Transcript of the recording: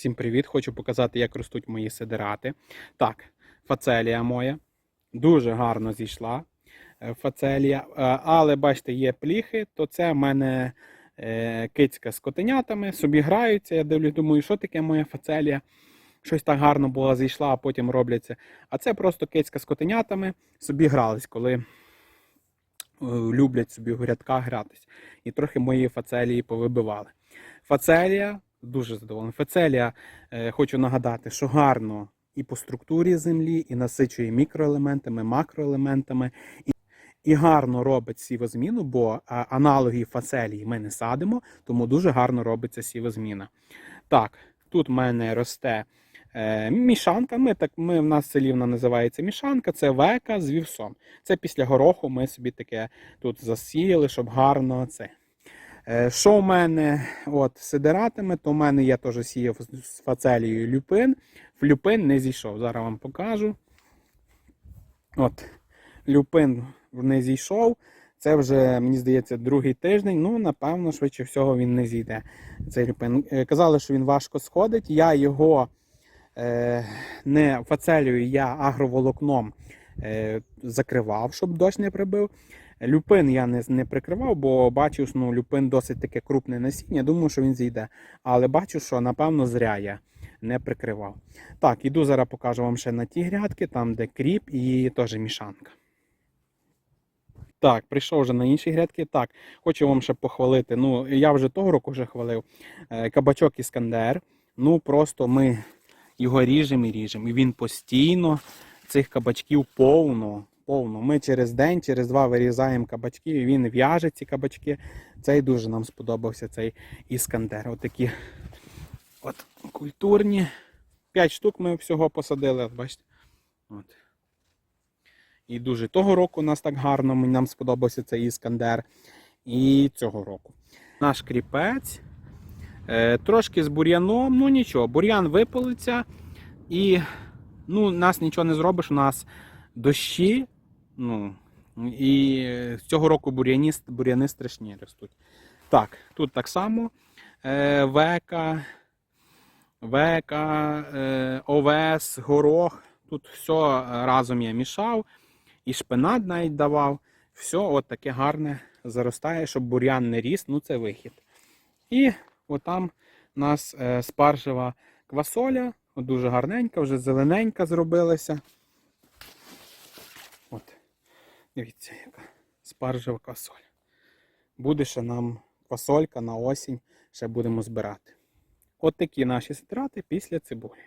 Всім привіт! Хочу показати, як ростуть мої сидирати. Так, фацелія моя дуже гарно зійшла. е, Фацелія, Е, але бачите, є пліхи, то це в мене е, кицька з котенятами, собі граються. Я дивлюсь, думаю, що таке моя фацелія. Щось так гарно було зійшла, а потім робляться. А це просто кицька з котенятами собі грались, коли люблять собі в рядках гратись. І трохи мої фацелії повибивали. Фацелія дуже задоволений. Фацелія, е, хочу нагадати, що гарно і по структурі землі, і насичує мікроелементами, макроелементами, і, і гарно робить сівозміну, бо а, аналоги фацелії ми не садимо, тому дуже гарно робиться сівозміна. Так, тут в мене росте е, мішанка. Ми так, ми, в нас в селі вона називається мішанка, це века з вівсом. Це після гороху ми собі таке тут засіяли, щоб гарно це. Е, Що в мене от, з сидератами, то в мене я теж сіяв з фацелією люпин. В люпин не зійшов. Зараз вам покажу. От, люпин не зійшов. Це вже, мені здається, другий тиждень. Ну, напевно, швидше всього він не зійде. Цей люпин. Е, Казали, що він важко сходить. Я його е, не фацелію, я агроволокном е, закривав, щоб дощ не прибив. Люпин я не, не прикривав, бо бачив, ну, люпин досить таке крупне насіння. Думаю, що він зійде. Але бачу, що напевно зря я не прикривав. Так, іду зараз покажу вам ще на ті грядки, там де кріп і теж мішанка. Так, прийшов вже на інші грядки. Так, хочу вам ще похвалити. Ну, я вже того року вже хвалив. е, Кабачок Іскандер. Ну, просто ми його ріжемо і ріжемо. І він постійно цих кабачків повно. Повно. Ми через день, через два вирізаємо кабачки, і він в'яже ці кабачки. Цей дуже нам сподобався цей іскандер. Отакі от культурні. П'ять штук ми всього посадили, от бачите. От. І дуже того року у нас так гарно, нам сподобався цей іскандер. І цього року. Наш кріпець. Е, трошки з бур'яном, ну нічого, бур'ян випалиться і ну, нас нічого не зробиш, у нас дощі. Ну, і цього року бур'яні, бур'яни страшні ростуть. Так, тут так само е, века, века, е, овес, горох. Тут все разом я мішав. І шпинат навіть давав. Все от таке гарне заростає, щоб бур'ян не ріс, ну це вихід. І отам у нас е, спаржева квасоля, дуже гарненька, вже зелененька зробилася. Дивіться, яка спаржева квасоль. Буде ще нам квасолька на осінь, ще будемо збирати. От такі наші страти після цибулі.